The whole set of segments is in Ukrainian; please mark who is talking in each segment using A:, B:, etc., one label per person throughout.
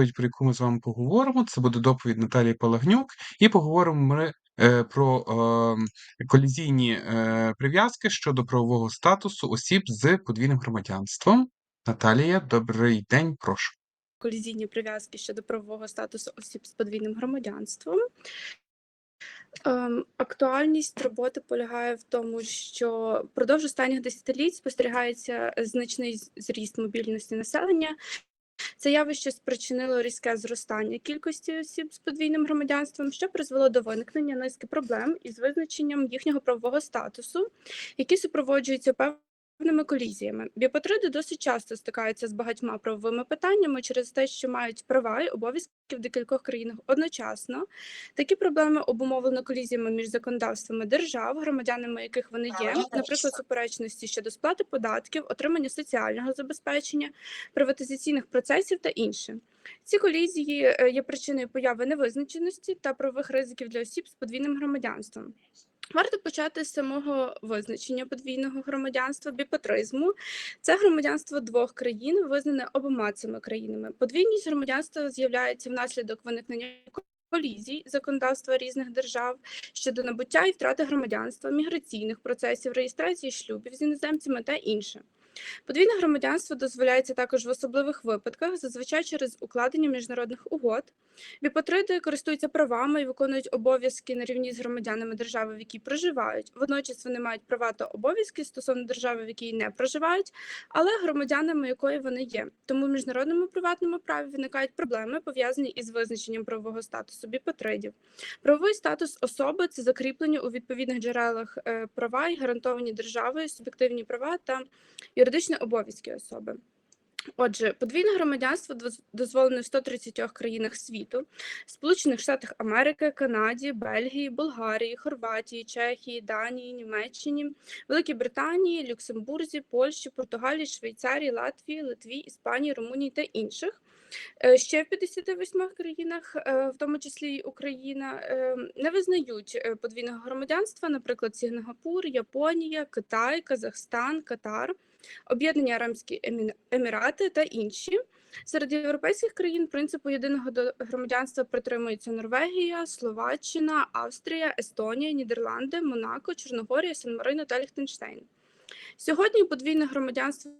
A: доповідь, про яку ми з вами поговоримо, це буде доповідь Наталії Палагнюк, і поговоримо ми е, про е, колізійні е, прив'язки щодо правового статусу осіб з подвійним громадянством. Наталія, добрий день, прошу.
B: колізійні прив'язки щодо правового статусу осіб з подвійним громадянством. Ем, актуальність роботи полягає в тому, що впродовж останніх десятиліть спостерігається значний зріст мобільності населення. Це явище спричинило різке зростання кількості осіб з подвійним громадянством, що призвело до виникнення низки проблем із визначенням їхнього правового статусу, які супроводжуються певними колізіями. Біопатриди досить часто стикаються з багатьма правовими питаннями через те, що мають права і обов'язки в декількох країнах одночасно. Такі проблеми обумовлено колізіями між законодавствами держав, громадянами яких вони є, наприклад, суперечності щодо сплати податків, отримання соціального забезпечення, приватизаційних процесів та інше. Ці колізії е, є причиною появи невизначеності та правових ризиків для осіб з подвійним громадянством. Варто почати з самого визначення подвійного громадянства біпатризму. Це громадянство двох країн, визнане обома цими країнами. Подвійність громадянства з'являється внаслідок виникнення колізій законодавства різних держав щодо набуття і втрати громадянства, міграційних процесів, реєстрації шлюбів з іноземцями та інше. Подвійне громадянство дозволяється також в особливих випадках, зазвичай через укладення міжнародних угод. Біпатриди користуються правами і виконують обов'язки на рівні з громадянами держави, в якій проживають. Водночас вони мають права та обов'язки стосовно держави, в якій не проживають, але громадянами якої вони є. Тому в міжнародному приватному праві виникають проблеми, пов'язані із визначенням правового статусу біпатридів. Правовий статус особи це закріплення у відповідних джерелах е, права і гарантовані державою, суб'єктивні права та юридичні обов'язки особи. Отже, подвійне громадянство доз- дозволене в 130 країнах світу: Сполучених Штатах Америки, Канаді, Бельгії, Болгарії, Хорватії, Чехії, Данії, Німеччині, Великій Британії, Люксембурзі, Польщі, Португалії, Швейцарії, Латвії, Литві, Іспанії, Румунії та інших. Е, Ще в 58 країнах, е, в тому числі й Україна, е, не визнають подвійного громадянства, наприклад, Сінгапур, Японія, Китай, Казахстан, Катар, Об'єднані Арамські Емірати та інші. Серед європейських країн принципу єдиного громадянства притримуються Норвегія, Словаччина, Австрія, Естонія, Нідерланди, Монако, Чорногорія, Сан-Марино та Ліхтенштейн. Сьогодні подвійне громадянство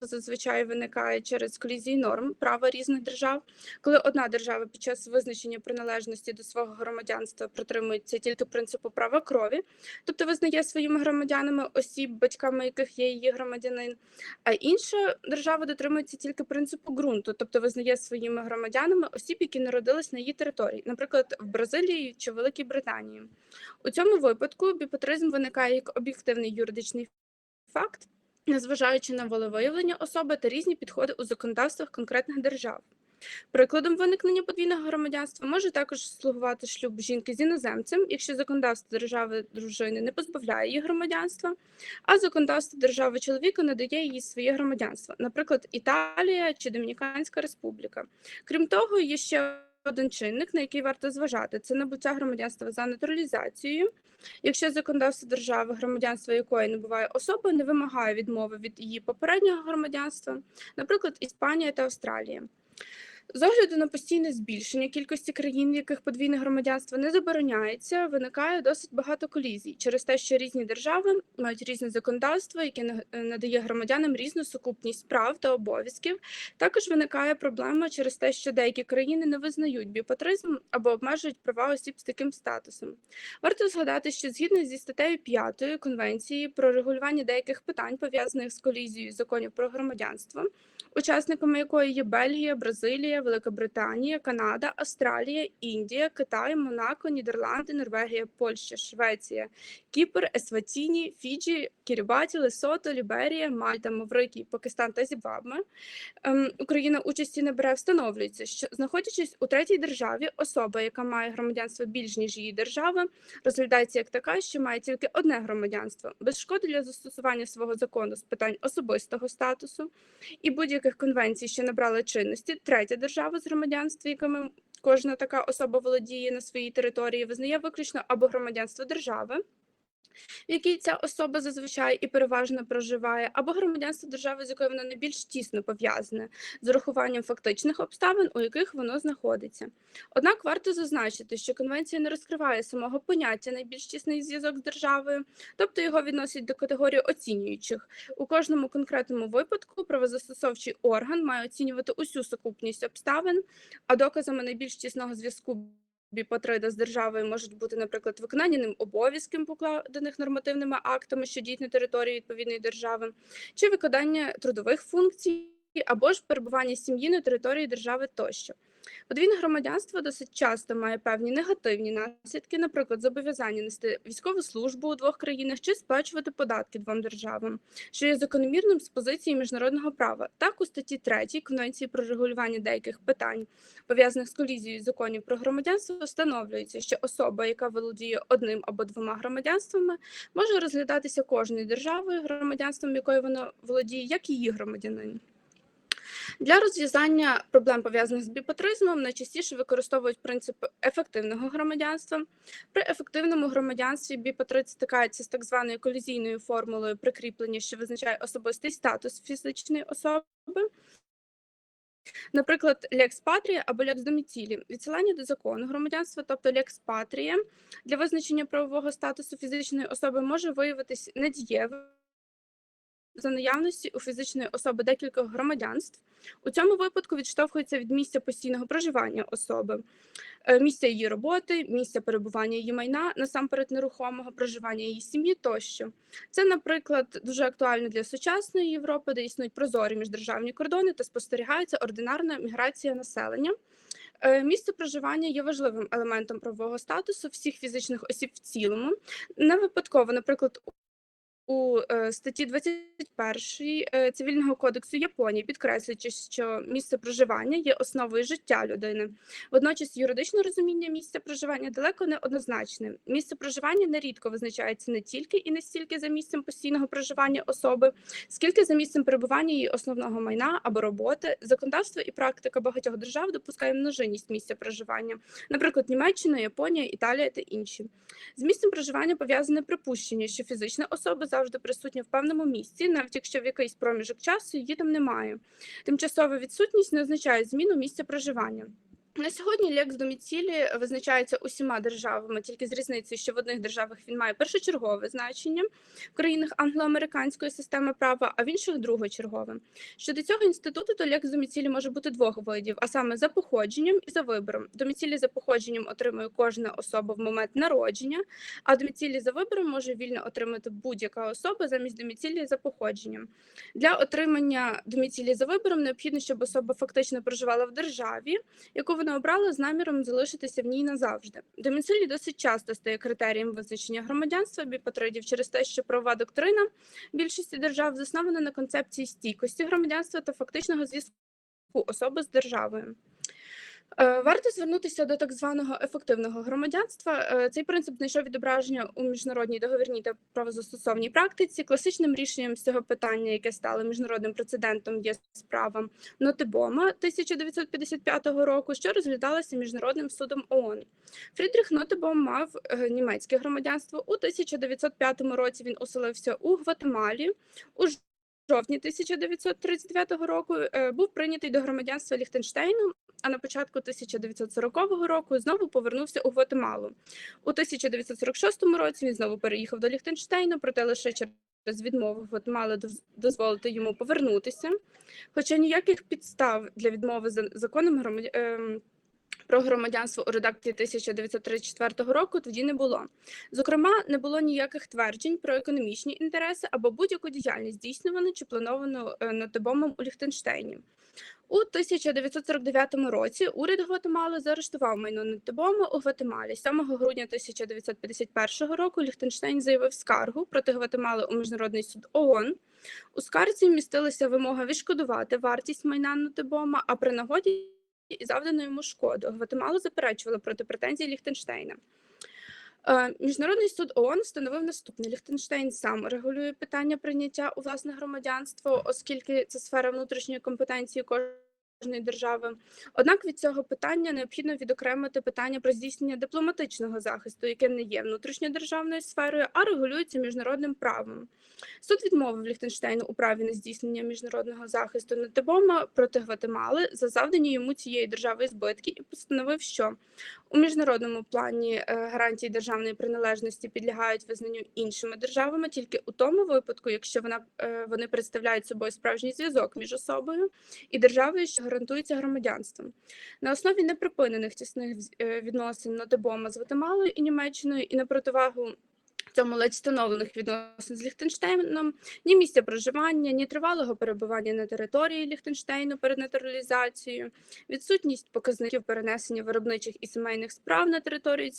B: зазвичай виникає через колізії норм права різних держав, коли одна держава під час визначення приналежності до свого громадянства притримується тільки принципу права крові, тобто визнає своїми громадянами осіб, батьками яких є її громадянин, а інша держава дотримується тільки принципу ґрунту, тобто визнає своїми громадянами осіб, які народились на її території, наприклад, в Бразилії чи Великій Британії. У цьому випадку біпатризм виникає як об'єктивний юридичний факт, незважаючи на волевиявлення особи та різні підходи у законодавствах конкретних держав. Прикладом виникнення подвійного громадянства може також слугувати шлюб жінки з іноземцем, якщо законодавство держави дружини не позбавляє її громадянства, а законодавство держави чоловіка надає їй своє громадянство, наприклад, Італія чи Домініканська Республіка. Крім того, є ще один чинник, на який варто зважати: це набуття громадянства за натуралізацією. Якщо законодавство держави, громадянство якої набуває особа, не вимагає відмови від її попереднього громадянства, наприклад, Іспанія та Австралія. З огляду на постійне збільшення кількості країн, в яких подвійне громадянство не забороняється, виникає досить багато колізій через те, що різні держави мають різне законодавство, яке е, надає громадянам різну сукупність прав та обов'язків. Також виникає проблема через те, що деякі країни не визнають біопатризм або обмежують права осіб з таким статусом. Варто згадати, що згідно зі статтею 5 Конвенції про регулювання деяких питань, пов'язаних з колізією законів про громадянство, учасниками якої є Бельгія, Бразилія, Велика Британія, Канада, Австралія, Індія, Китай, Монако, Нідерланди, Норвегія, Польща, Швеція, Кіпр, Есватіні, Фіджі, Кірібаті, Лесото, Ліберія, Мальта, Маврикій, Пакистан та Зімбабве. Ем, Україна участі не бере, встановлюється, що знаходячись у третій державі, особа, яка має громадянство більш ніж її держава, розглядається як така, що має тільки одне громадянство, без шкоди для застосування свого закону з питань особистого статусу і будь-яких конвенцій, що набрали чинності, третя держава з громадянства, якими кожна така особа володіє на своїй території, визнає виключно або громадянство держави. В якій ця особа зазвичай і переважно проживає, або громадянство держави, з якою воно найбільш тісно пов'язане, з урахуванням фактичних обставин, у яких воно знаходиться. Однак варто зазначити, що конвенція не розкриває самого поняття найбільш тісний зв'язок з державою, тобто його відносять до категорії оцінюючих. У кожному конкретному випадку правозастосовчий орган має оцінювати усю сукупність обставин, а доказами найбільш тісного зв'язку біпотрида з державою можуть бути, наприклад, виконання ним обов'язків, покладених нормативними актами, що діють на території відповідної держави, чи виконання трудових функцій, або ж перебування сім'ї на території держави тощо. Подвійне громадянство досить часто має певні негативні наслідки, наприклад, зобов'язання нести військову службу у двох країнах чи сплачувати податки двом державам, що є закономірним з позиції міжнародного права. Так, у статті 3 Конвенції про регулювання деяких питань, пов'язаних з колізією законів про громадянство, встановлюється, що особа, яка володіє одним або двома громадянствами, може розглядатися кожною державою, громадянством якої вона володіє, як її громадянин. Для розв'язання проблем пов'язаних з біпатризмом найчастіше використовують принцип ефективного громадянства. При ефективному громадянстві біпатрит стикається з так званою колізійною формулою прикріплення, що визначає особистий статус фізичної особи. Наприклад, лекс патрія або лекс доміцілі, відсилання до закону громадянства, тобто лекс патрія, для визначення правового статусу фізичної особи може виявитись недієвим за наявності у фізичної особи декількох громадянств. У цьому випадку відштовхується від місця постійного проживання особи, е, місця її роботи, місця перебування її майна, насамперед нерухомого проживання її сім'ї тощо. Це, наприклад, дуже актуально для сучасної Європи, де існують прозорі міждержавні кордони та спостерігається ординарна міграція населення. Е, Місце проживання є важливим елементом правового статусу всіх фізичних осіб в цілому. Не випадково, наприклад, у е, статті 21 е, Цивільного кодексу Японії, підкреслюючи, що місце проживання є основою життя людини. Водночас юридичне розуміння місця проживання далеко не однозначне. Місце проживання нерідко визначається не тільки і не стільки за місцем постійного проживання особи, скільки за місцем перебування її основного майна або роботи. Законодавство і практика багатьох держав допускає множинність місця проживання, наприклад, Німеччина, Японія, Італія та інші. З місцем проживання пов'язане припущення, що фізична особа завжди присутня в певному місці, навіть якщо в якийсь проміжок часу її там немає. Тимчасова відсутність не означає зміну місця проживання. На сьогодні лекс доміцілі визначається усіма державами, тільки з різницею, що в одних державах він має першочергове значення в країнах англоамериканської системи права, а в інших другочергове. Щодо цього інституту, то лекс доміцілі може бути двох видів, а саме за походженням і за вибором. Доміцілі за походженням отримує кожна особа в момент народження, а доміцілі за вибором може вільно отримати будь-яка особа замість доміцілі за походженням. Для отримання доміцілі за вибором необхідно, щоб особа фактично проживала в державі, яку вона обрала з наміром залишитися в ній назавжди. Доміцилі досить часто стає критерієм визначення громадянства біпатридів через те, що правова доктрина більшості держав заснована на концепції стійкості громадянства та фактичного зв'язку особи з державою. Е, Варто звернутися до так званого ефективного громадянства. Е, Цей принцип знайшов відображення у міжнародній договірній та правозастосовній практиці. Класичним рішенням з цього питання, яке стало міжнародним прецедентом, є справа Нотебома 1955 року, що розглядалася міжнародним судом ООН. Фрідріх Нотебом мав е, німецьке громадянство. У 1905 році він оселився у Гватемалі. У жовтні 1939 року е, був прийнятий до громадянства Ліхтенштейну, а на початку 1940 року знову повернувся у Гватемалу. У 1946 році він знову переїхав до Ліхтенштейну, проте лише через відмову Гватемали дозволити йому повернутися. Хоча ніяких підстав для відмови за законом громадян. Про громадянство у редакції 1934 року тоді не було. Зокрема, не було ніяких тверджень про економічні інтереси або будь-яку діяльність здійснювану чи плановану е, Нотебомом у Ліхтенштейні. У 1949 році уряд Гватемали заарештував майно Нотебома у Гватемалі. 7 грудня 1951 року Ліхтенштейн заявив скаргу проти Гватемали у Міжнародний суд ООН. У скарзі містилася вимога відшкодувати вартість майна Нотебома, а при нагоді і завдану йому шкоду. Гватемала заперечувала проти претензій Ліхтенштейна. Е, Міжнародний суд ООН встановив наступне: Ліхтенштейн сам регулює питання прийняття у власне громадянство, оскільки це сфера внутрішньої компетенції кожної кожної держави. Однак від цього питання необхідно відокремити питання про здійснення дипломатичного захисту, яке не є внутрішньодержавною сферою, а регулюється міжнародним правом. Суд відмовив Ліхтенштейну у праві на здійснення міжнародного захисту Нетебома проти Гватемали за завдані йому цієї держави збитки і постановив, що у міжнародному плані е, гарантії державної приналежності підлягають визнанню іншими державами тільки у тому випадку, якщо вона е, вони представляють собою справжній зв'язок між особою і державою, що гарантується громадянством. На основі неприпинених тісних відносин е, відносин Нотебома з Гватемалою і Німеччиною і на противагу цьому ледь встановлених відносин з Ліхтенштейном, ні місця проживання, ні тривалого перебування на території Ліхтенштейну перед натуралізацією, відсутність показників перенесення виробничих і сімейних справ на територію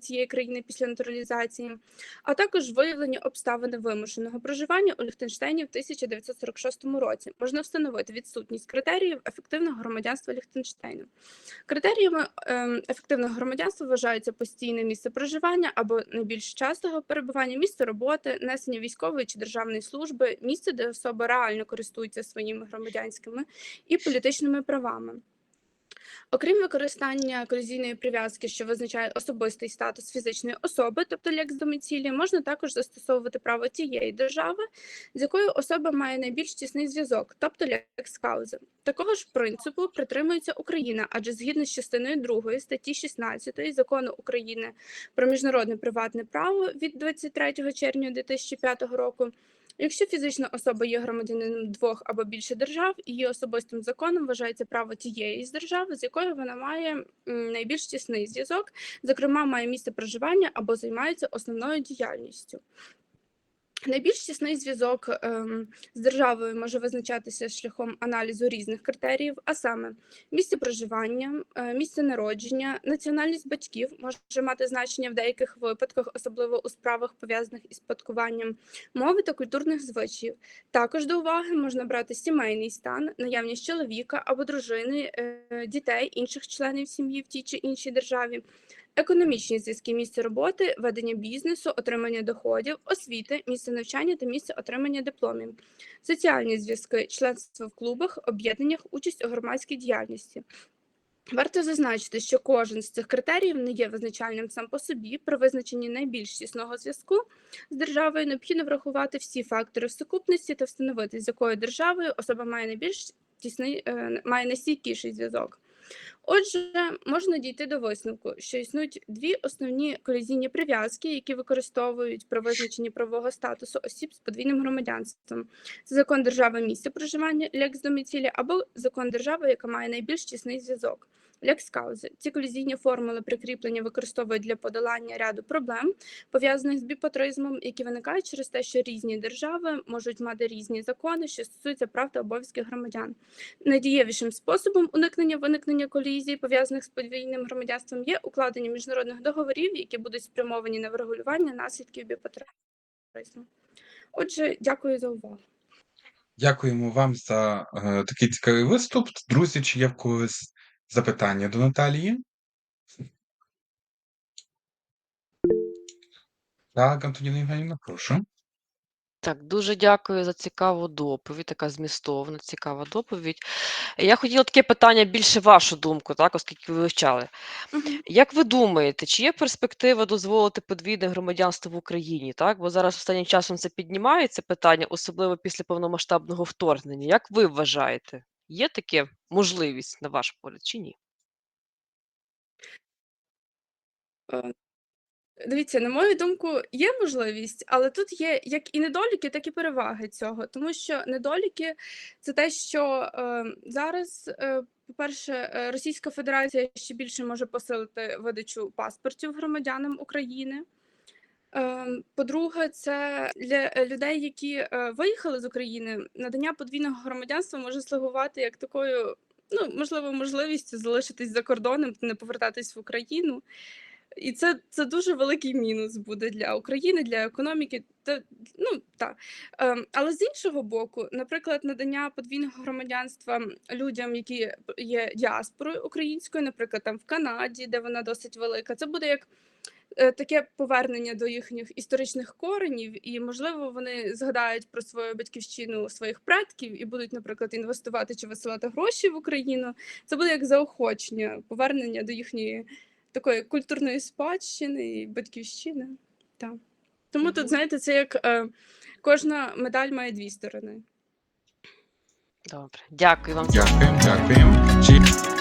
B: цієї країни після натуралізації, а також виявлені обставини вимушеного проживання у Ліхтенштейні в 1946 році. Можна встановити відсутність критеріїв ефективного громадянства Ліхтенштейну. Критеріями ем, ефективного громадянства вважаються постійне місце проживання або найбільш частого перебування, місце роботи, несення військової чи державної служби, місце, де особа реально користується своїми громадянськими і політичними правами. Окрім використання колізійної прив'язки, що визначає особистий статус фізичної особи, тобто лекс домицілі, можна також застосовувати право тієї держави, з якою особа має найбільш тісний зв'язок, тобто лекс каузи. Такого ж принципу притримується Україна, адже згідно з частиною 2 статті 16 закону України про міжнародне приватне право від 23 червня 2005 року. Якщо фізична особа є громадянином двох або більше держав, її особистим законом вважається право тієї з держав, з якою вона має найбільш тісний зв'язок, зокрема, має місце проживання або займається основною діяльністю. Найбільш тісний зв'язок ем, з державою може визначатися шляхом аналізу різних критеріїв, а саме місце проживання, е, місце народження, національність батьків може мати значення в деяких випадках, особливо у справах пов'язаних із спадкуванням мови та культурних звичаїв. Також до уваги можна брати сімейний стан, наявність чоловіка або дружини, е, дітей, інших членів сім'ї в тій чи іншій державі. Економічні зв'язки місце роботи, ведення бізнесу, отримання доходів, освіти, місце навчання та місце отримання дипломів, соціальні зв'язки, членство в клубах, об'єднаннях, участь у громадській діяльності. Варто зазначити, що кожен з цих критеріїв не є визначальним сам по собі. При визначенні найбільш тісного зв'язку з державою необхідно врахувати всі фактори в сукупності та встановити, з якою державою особа має найбільш тісний, е, має найстійкіший зв'язок. Отже, можна дійти до висновку, що існують дві основні колізійні прив'язки, які використовують при визначенні правового статусу осіб з подвійним громадянством. Це закон держави місця проживання лекс доміцілі або закон держави, яка має найбільш тісний зв'язок. Лекс каузи. Ці колізійні формули прикріплення використовують для подолання ряду проблем, пов'язаних з біпатризмом, які виникають через те, що різні держави можуть мати різні закони, що стосуються прав та обов'язків громадян. Найдієвішим способом уникнення виникнення колізій, пов'язаних з подвійним громадянством, є укладення міжнародних договорів, які будуть спрямовані на врегулювання наслідків біопатризму. Отже, дякую за увагу.
A: Дякуємо вам за е, такий цікавий виступ. Друзі, чи є в когось запитання до Наталії? Так, Антоніна Євгенівна, прошу.
C: Так, дуже дякую за цікаву доповідь, така змістовна, цікава доповідь. Я хотіла таке питання більше вашу думку, так, оскільки ви вивчали. Як ви думаєте, чи є перспектива дозволити подвійне громадянство в Україні? Так? Бо зараз останнім часом це піднімається питання, особливо після повномасштабного вторгнення. Як ви вважаєте, є таке можливість, на ваш погляд, чи ні?
B: Е, Дивіться, на мою думку, є можливість, але тут є як і недоліки, так і переваги цього. Тому що недоліки це те, що е, зараз, е, по-перше, е, Російська Федерація ще більше може посилити видачу паспортів громадянам України. Е, По-друге, це для е, людей, які е, виїхали з України, надання подвійного громадянства може слугувати як такою, ну можливо, можливістю залишитись за кордоном, не повертатись в Україну. І це, це дуже великий мінус буде для України, для економіки. Та, ну, та. Ем, але з іншого боку, наприклад, надання подвійного громадянства людям, які є діаспорою українською, наприклад, там в Канаді, де вона досить велика, це буде як таке повернення до їхніх історичних коренів, і можливо вони згадають про свою батьківщину своїх предків і будуть, наприклад, інвестувати чи висилати гроші в Україну. Це буде як заохочення, повернення до їхньої такої культурної спадщини і батьківщини. Так. Тому
C: Мгм.
B: тут, знаєте, це як е, кожна медаль має дві сторони.
C: Добре, дякую вам.
A: дякуємо. Чи